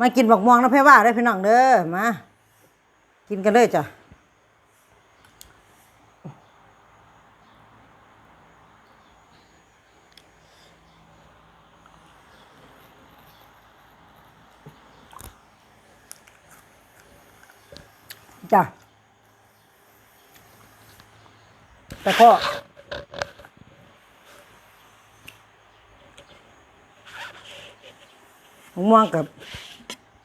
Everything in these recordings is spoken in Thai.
มากินบักม่วงนะเพื่อว่าได้พี่น้องเด้อมา กินกันเลยจ้ะจ้ะแตะข้อมะม่วงกับ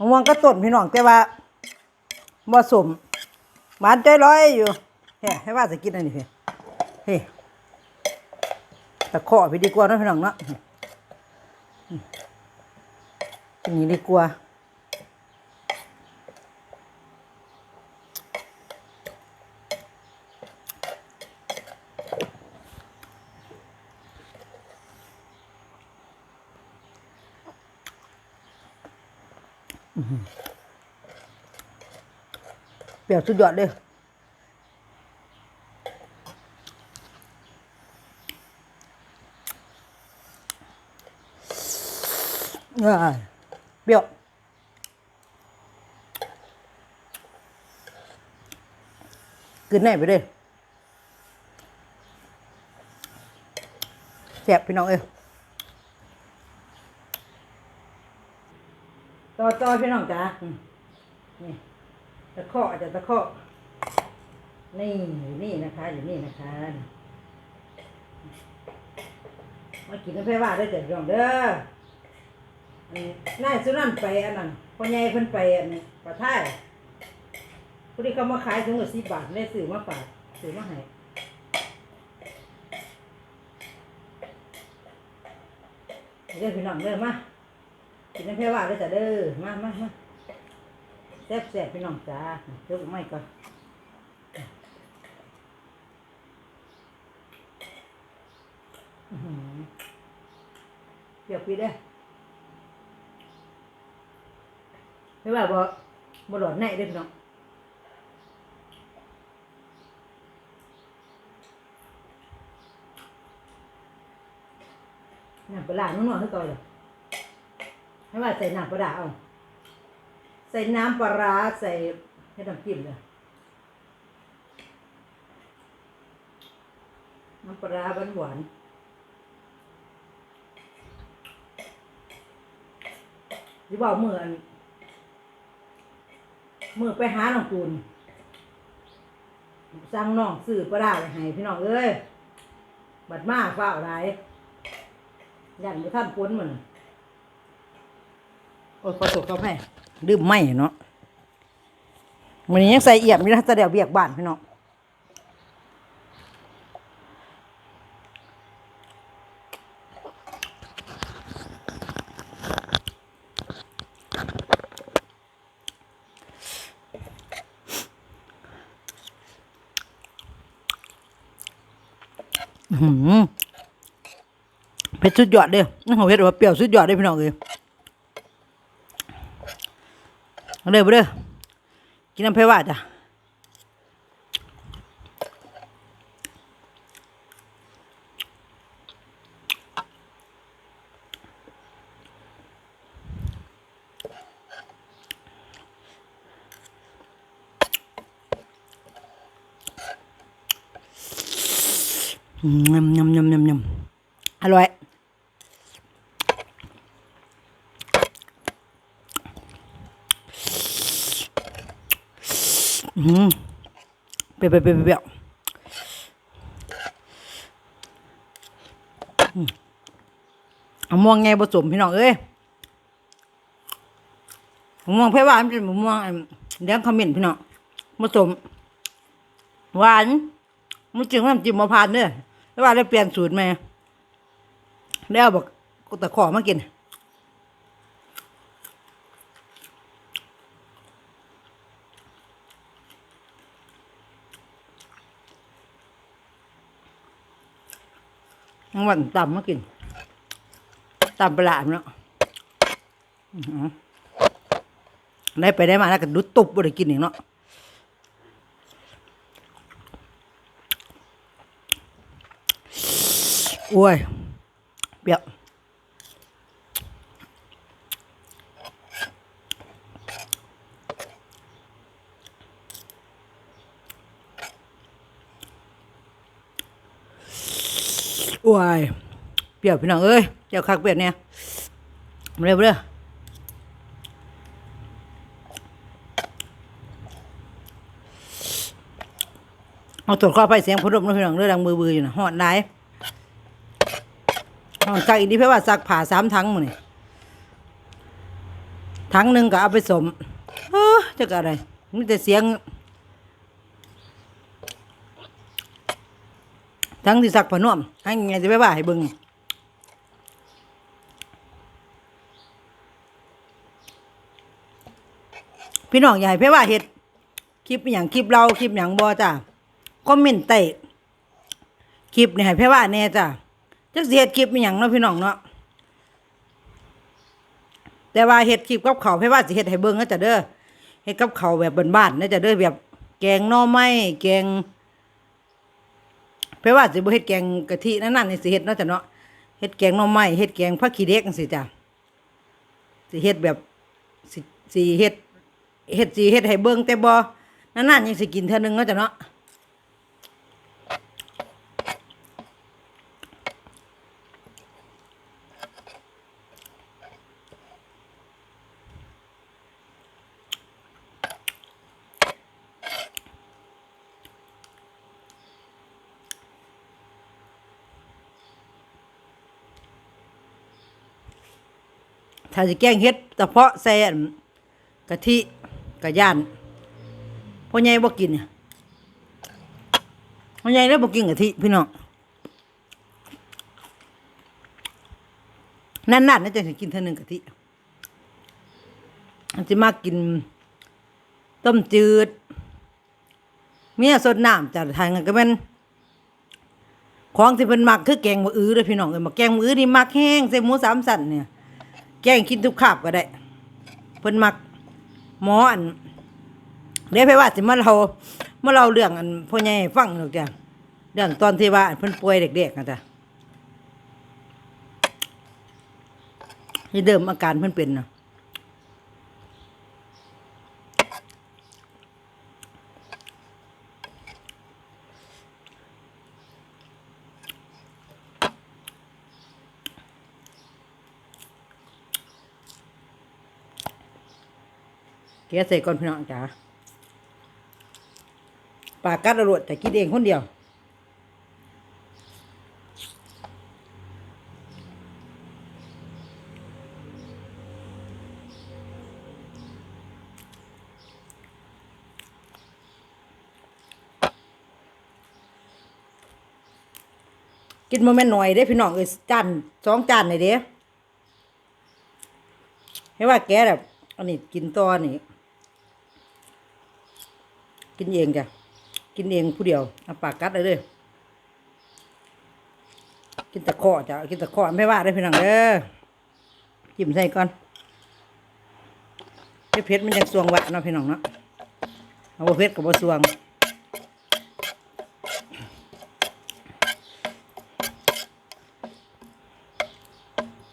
มะม่วงก็ต้นพี่น้องแต่ว่าบ่สมหวานใจร้อยอยู่เฮ้ให้ว่าจะกินอันนี้เฮ้เฮ้ตะขอพี่ดีกว่านะพี่น้องเนาะอันนี้ดีกว่า เปรี้ยวสุดยอดเลยเปรี้ยวกินแน่ไปเลยแซ่บพี่น้องเอ้ย ต่อต่อพี่น้องจ้านี่ตะเคาะจะตะเคาะนี่อยู่นี่นะคะอยู่นี่นะคะมากินน้ำแพร่ว่าได้เจ็ดรองเด้ออันนี้นายสุนันไปอันนั้นพ่อใหญ่เพิ่นไปอันนี้ปลาท่ายผู้ที่เขามาขายถึงหมดสิบบาทได้ซื้อมาฝากซื้อมาให้เด้อพี่น้องเด้อมา กินน้ำแพรว่าได้อจ้ะเด้อมามามาแซ่บแซ่บพี่น้องจ้าเดี๋ยวไม่ก่อนเปรี้ยวปีเด้อไม่ว่าบ่บ่หลอดแน่เด้อพี่น้องน้ำปลาร้านุ่นๆให้ก่อนเลย ให้ว่าใส่น้ำปลาร้าเอาใส่น้ำปลาร้าใส่ให้น้ำจิ้มเลยน้ำปลาหวานหวานๆที่บอกเมื่อนเมื่อไปหาน้องปูนสั่งน้องซื้อปลาร้าไปให้พี่น้องเอ้ยบัดมาฝ้าไรอยันไปท่านพ้นมัน โอ้ยขอตกเขาให้ดื่มไม่เนาะมันยังใส่เอี่ยมอยู่นะแต่เดี๋ยวเบียกบ้านพี่น้องเผ็ดสุดยอดเด้อนี่ของเผ็ดว่าเปรี้ยวสุดยอดเด้พี่น้องเอ้ย เอาเด้อบ่เด้อกินน้ำเพว่าจ้ะอืมยำยำยำยำยำอร่อย เปรี้ยวเปรี้ยวเปรี้ยวเปรี้ยวอืมมะม่วงไงผสมพี่น้องเอ้ยมะม่วงเพื่อหวานเป็นมะม่วงเลี้ยงขมิ้นพี่น้องผสมหวานมันจึงน้ำจิ้มมะพร้าวเด้อแล้วว่าได้เปลี่ยนสูตรไหมแล้วบอกตะขอมากิน วันตำมากินตำปลาเนาะได้ไปได้มาแล้วก็ดุดตุบบ่ได้กินอีกเนาะโอ้ยเปรี้ยว อ้ยเปรี้ยวพี่น้องเอ้ยเจ้าคักเปียวเนี่ยมาเร็วเร็วเอาตรวจข้อไปเสียงพัดลมนะพี่น้องเรื่องดังบืออยู่นะหอดไหนหอดกักอีกนี่เพื่อว่าซักผ่าสามทั้งหมดนี่ทั้งหนึ่งก็เอาไปสม เออจะกอะไรมีแต่เสียง ทั้งที่สักผนวมให้ไงจะไปว่าให้เบิ่งพี่น้องอย่าให้เพ่ว่าเฮ็ดคลิปอย่างคลิปเราคลิปอย่างบอจ้ะคอมเมนต์ใต้คลิปนี่ให้เพ่ว่าแน่จ้ะจักสิเฮ็ดคลิปอย่างเนาะพี่น้องเนาะแต่ว่าเฮ็ดคลิปกับเขาเพ่ว่าสิเฮ็ดให้เบิ่งนะจ้ะเด้อเฮ็ดกับเขาแบบบ้านๆนะจ้ะเด้อแบบแกงน่อไม้แกง เพราะว่าสิบ่เฮ็ดแกงกะทินั่นนั่นนี่สิเฮ็ดเนาะจ้ะเนาะเฮ็ดแกงหน่อไม้เฮ็ดแกงผักขี้เด็กจังซี่จ้ะสิเฮ็ดแบบสิสิเฮ็ดเฮ็ดสิเฮ็ดให้เบิ่งแต่บ่นั่นนั่นยังสิกินเทื่อนึงเนาะจ้ะเนาะ ถ้าสิแกงเฮ็ดเฉพาะใส่กะทิกะย่านพ่อใหญ่บ่กินพ่อใหญ่แล้วบ่กินกะทิพี่น้องนั่นๆน่าจะสิกินเท่านึงกะทิอันสิมากิน ต้มจืด เมียสดน้ำจ้ะทานกันก็แม่นของที่เพิ่นมักคือแกงมะอื้อเด้อพี่น้องเอ้ยมาแกงมะอื้อนี่มักแห้งใส่หมูสามสันเนี่ย แกงกินทุกขาบก็ได้ เพิ่นมักหมออันเดี๋ยวไปว่าสิมาเราเมื่อเราเรื่องอันพ่อใหญ่ฟังหรอกจ้ะเรื่องตอนที่ว่าเพิ่นป่วยเด็กๆนะจ้ะที่เดิมอาการเพิ่นเป็นเนาะ แกใส่ก่อนพี่น้องจ้ะปากกัดอรวดแต่กินเองคนเดียว กินโมเมนหน่อยเด้พี่น้องเอ้ยจานสองจานเลยเด้ให้ว่าแกแบบอันนี้กินตอนนี่ กินเองจ้ะ กินเองผู้เดียวเอาปากกัดเลยเด้อกินตะข้อจ้ะ กินตะข้อไม่ว่าได้พี่น้องเด้อจิ้มใส่ก่อนเผ็ดๆมันยังสวงหวะเนาะพี่น้องเนาะเอาเผ็ดกับบ่สวง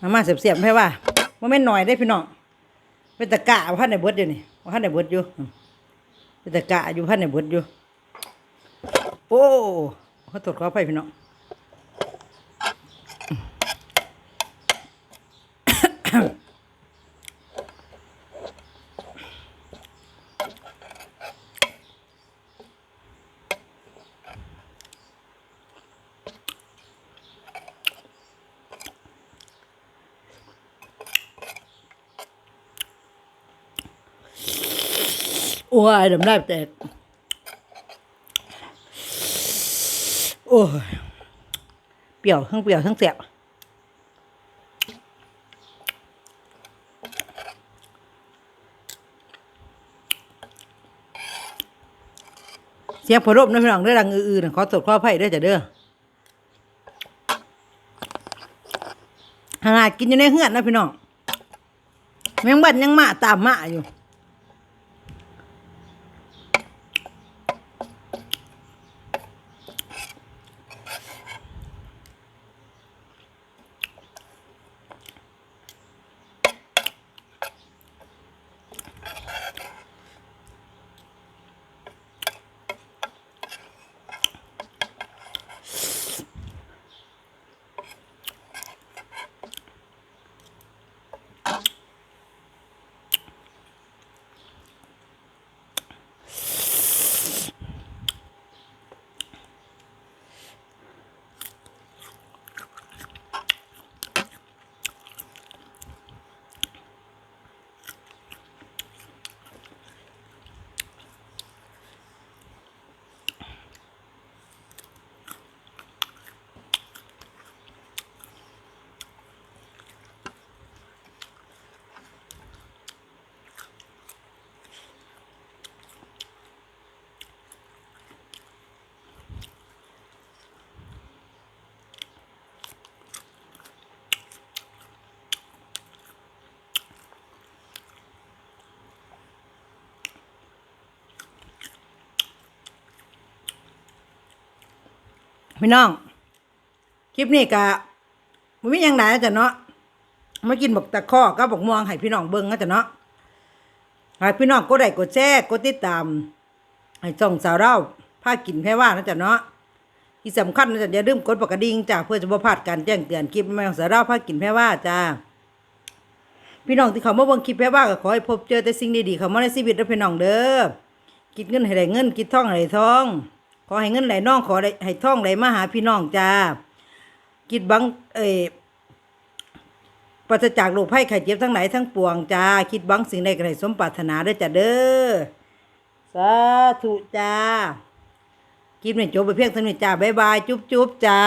มามาเสียบๆให้ว่าว่าแม่หน่อยได้พี่น้องเป็นตะกะว่าท่านในเบิดอยู่นี่ว่าท่านในเบิดอยู่ ตะกะอยู่พันในบดอยู่ โอ้เขาตรวจขอไปพี่น้อง โอ้ยดำได้แตกโอ้ยเปรี้ยวทั้งเปรี้ยวทั้งแสบเสียงพอรบนะพี่น้องเด้ดังอือๆนะขอตรวจข้อไผ่ได้จ้ะเด้อขนาดกินอยู่ในเฮือนนะพี่น้องแมงบัดยังมาตามมาอยู่ พี่น้อง คลิปนี้กะมันไม่ยังไงจ้ะเนาะมากินบักตะข้อกับบักม่วงให้พี่น้องเบิ่งนะจ้ะเนาะให้พี่น้องกดไลค์กดแชร์กดติดตามให้ช่องสาวเราพากินแค่ว่านะจ้ะเนาะที่สำคัญนะจ๊ะอย่าลืมกดปกกระดิ่งจ้าเพื่อจะบ่พลาดการแจ้งเตือนคลิปใหม่ของสาวเราพากินแค่ว่าจ้าพี่น้องที่เขามาเบิ่งคลิปแพ้ว่าก็ขอให้พบเจอแต่สิ่งดีๆเขามาในชีวิตนะพี่น้องเด้อคิดเงินให้ได้เงินคิดท่องให้ได้ทอง อให้เงินไหลน่องขอได้ให้ท่องไหลมาหาพี่น้องจ้าคิดบังเอ้ยปราศจากโรคภัยไข้เจ็บทั้งไหนทั้งปวงจ้าคิดบังสิ่งใดก็ให้สมปรารถนาได้จ้าเด้อสาธุจ้าคลิปนี้จบไปเพียงเท่านี้จ้าบ๊ายบาย จุ๊บจุ๊บจ้า